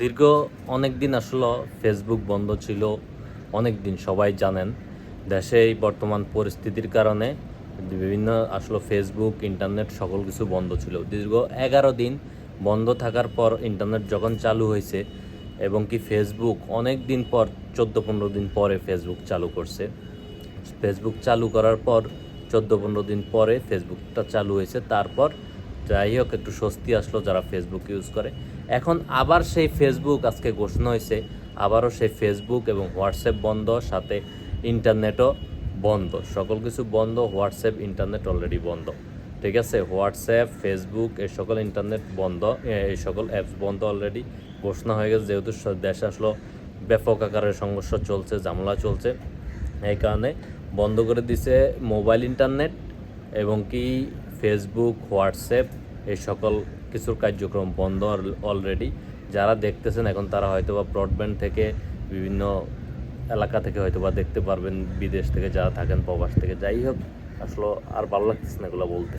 দীর্ঘ অনেক দিন আসলে ফেসবুক বন্ধ ছিল, অনেক দিন সবাই জানেন। দেশে এই বর্তমান পরিস্থিতির কারণে বিভিন্ন আসলে ফেসবুক ইন্টারনেট সকল কিছু বন্ধ ছিল। দীর্ঘ এগারো দিন বন্ধ থাকার পর ইন্টারনেট যখন চালু হয়েছে এবং কি ফেসবুক অনেক দিন পর, চোদ্দ পনেরো দিন পরে ফেসবুক চালু করছে। ফেসবুক চালু করার পর, চোদ্দ পনেরো দিন পরে ফেসবুকটা চালু হয়েছে। তারপর যাই হোক, একটু স্বস্তি আসলো যারা ফেসবুক ইউজ করে। এখন আবার সেই ফেসবুক আজকে ঘোষণা হয়েছে, আবারও সেই ফেসবুক এবং হোয়াটসঅ্যাপ বন্ধ, সাথে ইন্টারনেটও বন্ধ। সকল কিছু বন্ধ হোয়াটসঅ্যাপ ইন্টারনেট অলরেডি বন্ধ। ঠিক আছে? হোয়াটসঅ্যাপ ফেসবুক এই সকল ইন্টারনেট বন্ধ এই সকল অ্যাপস বন্ধ অলরেডি ঘোষণা হয়ে গেছে, যেহেতু দেশে আসলো, ব্যাপক আকারের সংঘর্ষ চলছে, ঝামেলা চলছে। এই কারণে বন্ধ করে দিছে মোবাইল ইন্টারনেট এবং কি ফেসবুক হোয়াটসঅ্যাপ এই সকল কিছুর কার্যক্রম বন্ধ অলরেডি যারা দেখতেছেন, এখন তারা হয়তো বা ব্রডব্যান্ড থেকে বিভিন্ন এলাকা থেকে হয়তো বা দেখতে পারবেন, বিদেশ থেকে যারা থাকেন, প্রবাস থেকে। যাই হোক, আসলে আর ভালো লাগতেছে না এগুলো বলতে।